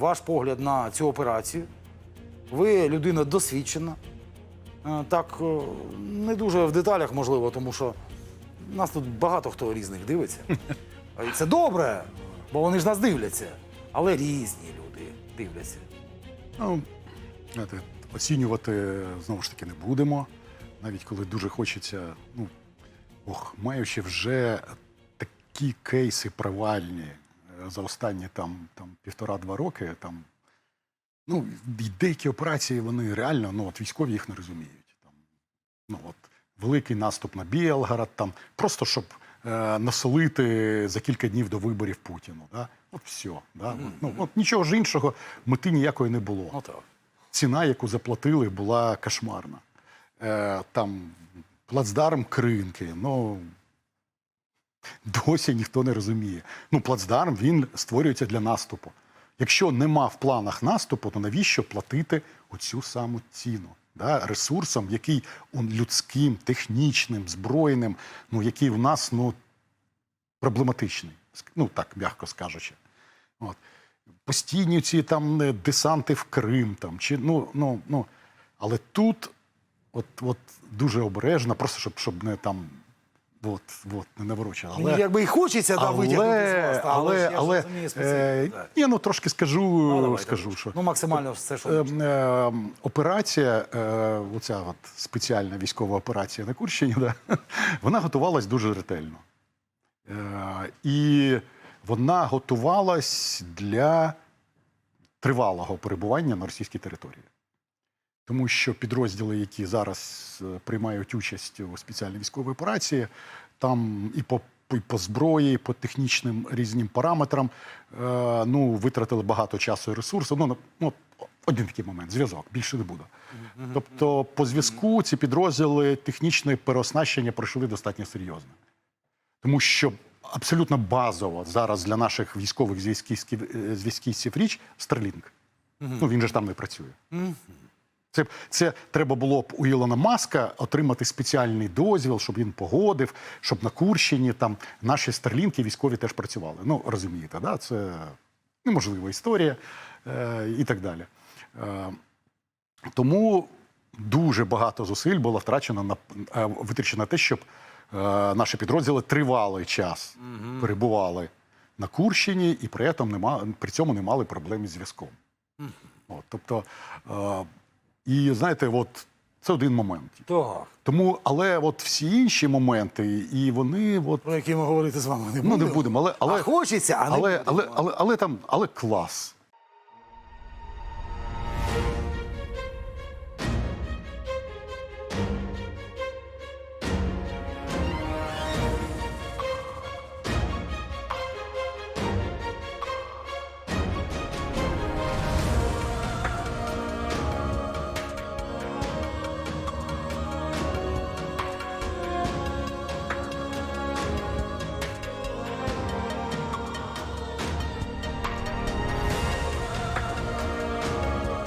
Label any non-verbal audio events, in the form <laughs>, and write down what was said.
Ваш погляд на цю операцію. Ви людина досвідчена. Е, Так, е, не дуже в деталях, можливо, тому що нас тут багато хто різних дивиться. <laughs> І це добре, бо вони ж нас дивляться. Але різні люди дивляться. Ну, знаєте, оцінювати знову ж таки не будемо. Навіть коли дуже хочеться, ну, ох, маючи вже такі кейси провальні за останні там, там півтора-два роки, там, ну, деякі операції вони реально, ну, от військові їх не розуміють. Там, ну, от, великий наступ на Білгород, там, просто щоб е, насолити за кілька днів до виборів Путіну. Да? От все. Да? От, ну, от нічого ж іншого мети ніякої не було так. ціна, яку заплатили, була кошмарна. Е, там плацдарм кринки. Ну досі ніхто не розуміє. Ну, плацдарм він створюється для наступу. Якщо нема в планах наступу, то навіщо платити оцю саму ціну? Да? Ресурсом, який он, людським, технічним, збройним, ну, який в нас ну, проблематичний, ну так м'яко скажучи. От. Постійні ці там е, десанти в Крим, там, чи, ну, ну, ну. але тут от, от дуже обережно, просто щоб, щоб не там от, от, не наворочено. Мені якби і хочеться да, витягнути з вас, та, але, ж я ж але розумію е, специфіку. я ну, трошки скажу, Ну, давайте, скажу що Ну, максимально все, що Е, е, операція, е, оця от спеціальна військова операція на Курщині, да, <laughs> вона готувалась дуже ретельно. Е, і вона готувалась для тривалого перебування на російській території. Тому що підрозділи, які зараз е, приймають участь у спеціальній військовій операції, там і по, і по зброї, і по технічним різним параметрам е, ну, витратили багато часу і ресурсу. Ну, ну, один такий момент зв'язок, більше не буде. Тобто, по зв'язку ці підрозділи технічне переоснащення пройшли достатньо серйозно. Тому що абсолютно базово зараз для наших військових е, зв'язківців річ Starlink. Ну він же ж там не працює. Це, це треба було б у Ілона Маска отримати спеціальний дозвіл, щоб він погодив, щоб на Курщині там наші старлінки військові теж працювали. Ну розумієте, да? це неможлива історія е, і так далі. Е, тому дуже багато зусиль було втрачено на е, витрачено на те, щоб е, наші підрозділи тривалий час перебували на Курщині і при, этом нема, при цьому не мали проблем із зв'язком. От, тобто, е, і знаєте, от це один момент. Так, Тому, але от всі інші моменти, і вони от, про які ми говорити з вами не ну будемо. не будемо, але, але, а хочеться, а не але, будемо. але, але, але, там, але клас.